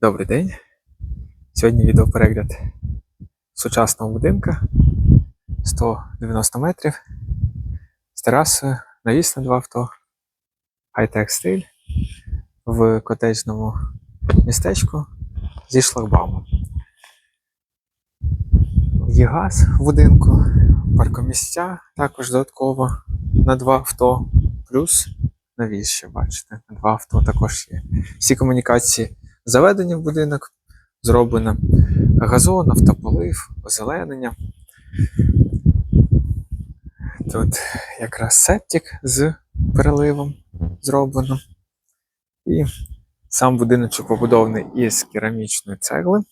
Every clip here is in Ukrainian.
Добрий день. Сьогодні відеоперегляд сучасного будинка 190 метрів з терасою, навіс на два авто, хай-тек стиль в котеджному містечку зі шлагбаумом. Є газ в будинку, паркомісця також додатково на два авто, плюс навіс ще бачите, на два авто також є. Всі комунікації заведені в будинок, зроблено газон, автополив, озеленення. Тут якраз септик з переливом зроблено. І сам будиночок побудований із керамічної цегли,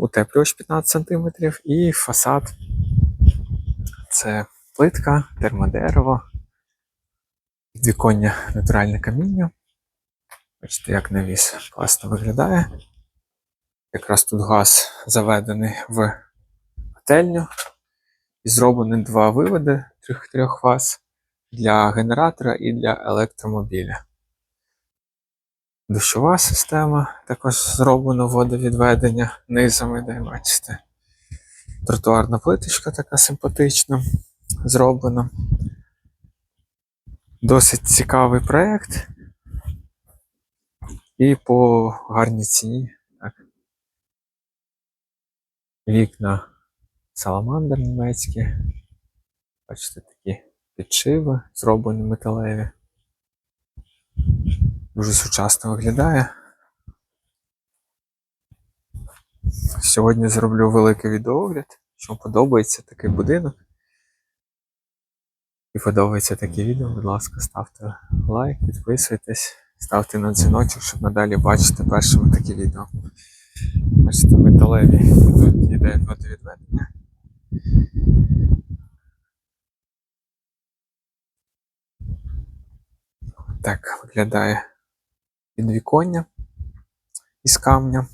утеплювач 15 см і фасад це плитка, термодерево, підвіконня натуральне каміння. Бачите, як навіс класно виглядає. Якраз тут газ заведений в котельню. І зроблені два виводи трьох, трьох фаз для генератора і для електромобіля. Душова система також зроблено водовідведення низами, де бачите. Тротуарна плиточка така симпатична зроблена. Досить цікавий проєкт. І по гарній ціні. Так. Вікна саламандр німецькі. Бачите, такі підшиви, зроблені металеві. Дуже сучасно виглядає. Сьогодні зроблю великий відеоогляд. Якщо вам подобається такий будинок. І подобається таке відео, будь ласка, ставте лайк, підписуйтесь, ставте на дзвіночок, щоб надалі бачити першими такі відео. Бачите, металеві тут йде водовідведення. Так виглядає підвіконня із камня.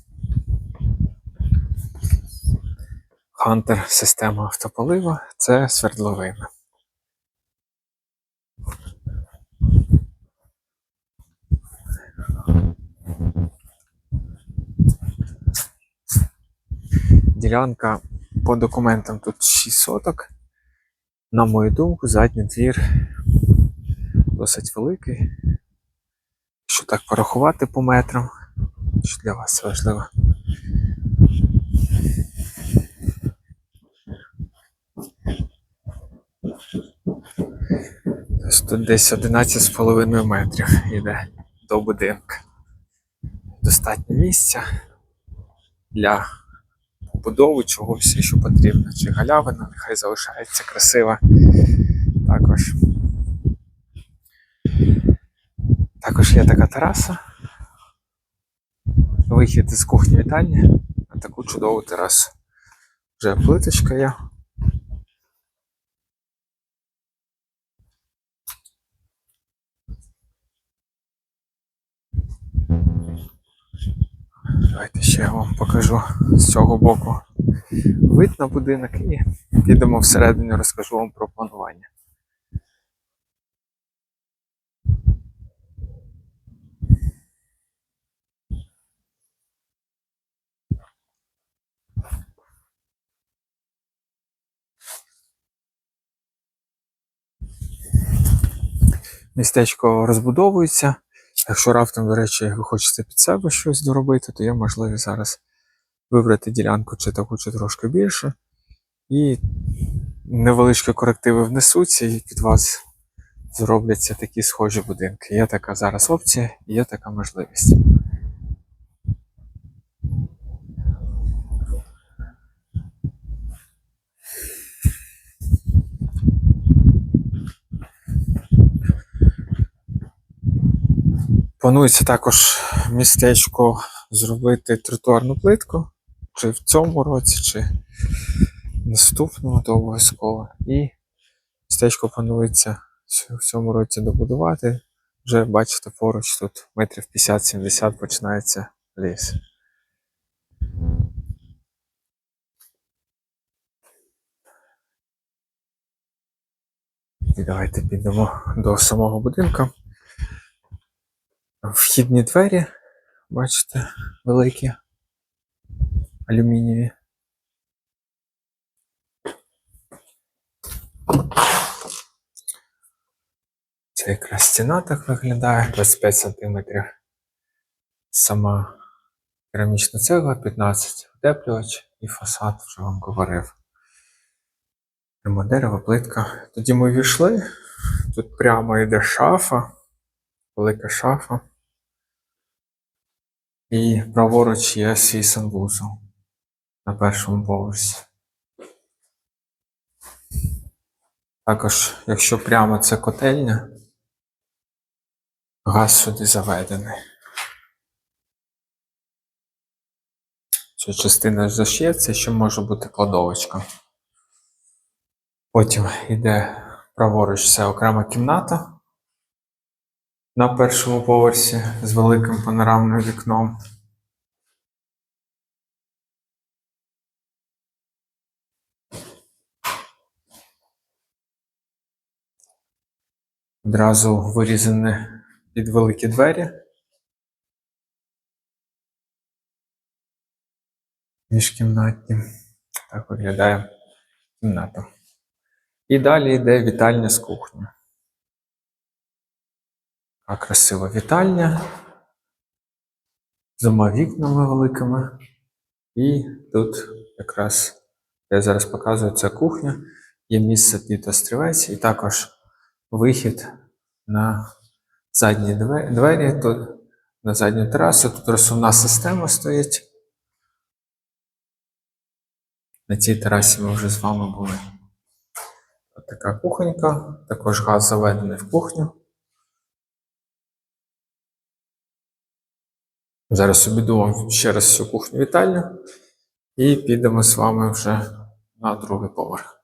Хантер система автополива це свердловина. Ділянка по документам тут 6 соток. На мою думку, задній двір досить великий. Якщо так порахувати по метрам, що для вас важливо. Тут десь 11,5 метрів йде до будинку. Достатньо місця для побудови чогось, що потрібно. Чи галявина, нехай залишається красива. Також. Також є така тераса. Вихід з кухні вітальні на таку чудову терасу. Вже плиточка є. Давайте ще я вам покажу з цього боку вид на будинок і підемо всередині, розкажу вам про планування. Містечко розбудовується. Якщо раптом, до речі, ви хочете під себе щось доробити, то є можливість зараз вибрати ділянку чи таку, чи трошки більше. І невеличкі корективи внесуться, і під вас зробляться такі схожі будинки. Є така зараз опція, є така можливість. Планується також містечко зробити тротуарну плитку, чи в цьому році, чи наступному, то обов'язково. І містечко планується в цьому році добудувати. Вже бачите, поруч тут метрів 50-70 починається ліс. І давайте підемо до самого будинку. Вхідні двері бачите, великі, алюмінієві. Це якраз стіна так виглядає, 25 см. Сама керамічна цегла, 15 утеплювач і фасад, вже вам говорив. Прямо дерево, плитка. Тоді ми війшли. Тут прямо йде шафа, велика шафа. І праворуч є свій санвузол на першому поверсі. Також, якщо прямо це котельня, газ сюди заведений. Ця частина зашиється, ще може бути кладовочка. Потім йде праворуч це окрема кімната на першому поверсі з великим панорамним вікном. Одразу вирізані під великі двері. Міжкімнатні. Так виглядає кімната. І далі йде вітальня з кухні. А красива вітальня. З двома вікнами великими. І тут якраз я зараз показую це кухня. Є місце під острівець і також вихід на задні двері, тут на задню терасу. Тут розсувна система стоїть. На цій терасі ми вже з вами були. От така кухонька, також газ заведений в кухню. Зараз обіду ще раз всю кухню вітальню і підемо з вами вже на другий поверх.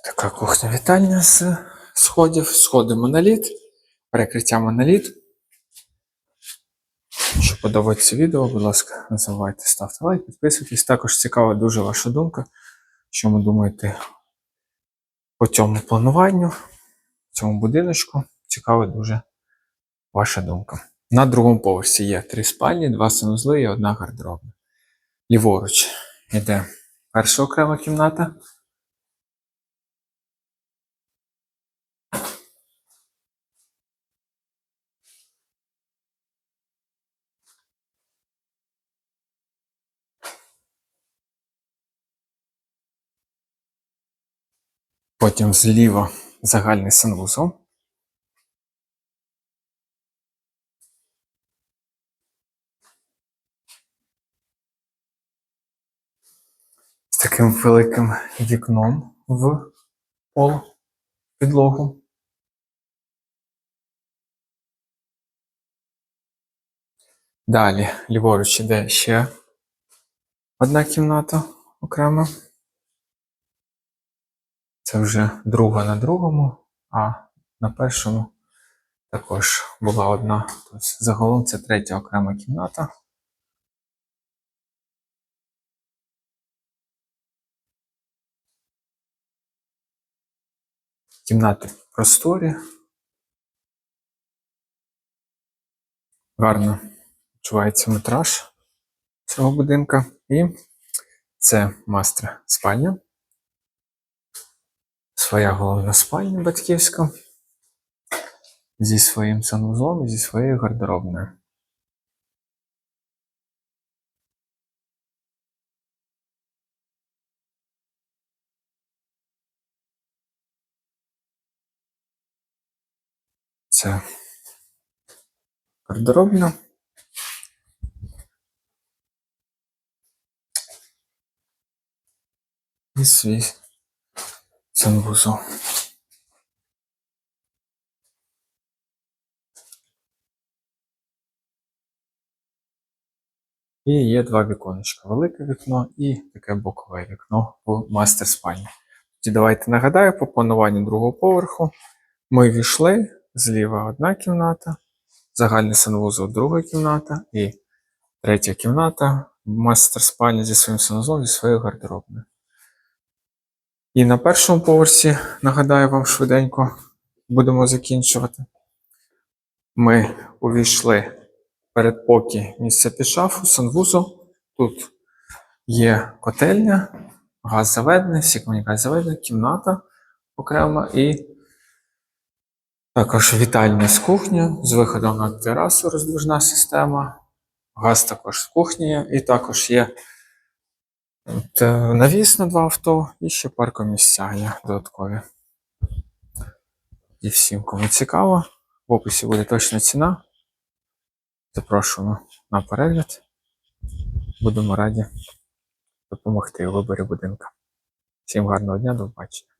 Така кухня вітальня з сходів. Сходи моноліт, перекриття моноліт. Якщо подобається відео, будь ласка, не забувайте ставте лайк, підписуйтесь. Також цікава дуже ваша думка, що ви думаєте по цьому плануванню, цьому будиночку. Цікава дуже ваша думка. На другому поверсі є три спальні, два санузли і одна гардеробна. Ліворуч йде перша окрема кімната. Потім зліва загальний санвузол. З таким великим вікном в пол підлогу. Далі, ліворуч іде ще одна кімната окрема. Це вже друга на другому, а на першому також була одна. Тобто загалом це третя окрема кімната. Кімнати просторі. Гарно відчувається метраж цього будинка. І це мастер спальня. Своя головна спальня батьківська. Зі своїм санвузлом і зі своєю гардеробною. Це гардеробна. Свій санвузол. І є два віконечка. Велике вікно і таке бокове вікно в мастер спальні. Тоді давайте нагадаю, по плануванню другого поверху ми війшли, зліва одна кімната, загальний санвузол друга кімната і третя кімната, мастер спальня зі своїм санузлом, зі своєю гардеробною. І на першому поверсі, нагадаю вам швиденько, будемо закінчувати. Ми увійшли передпокій місце під шафу, санвузол. Тут є котельня, газ заведений, всі комунікації заведені, кімната окрема і також вітальня з кухня з виходом на терасу роздвижна система. Газ також з кухні і також є от, навіс на два авто і ще паркомісця додаткові. І всім, кому цікаво, в описі буде точна ціна. Запрошуємо на перегляд. Будемо раді допомогти у виборі будинка. Всім гарного дня, до побачення.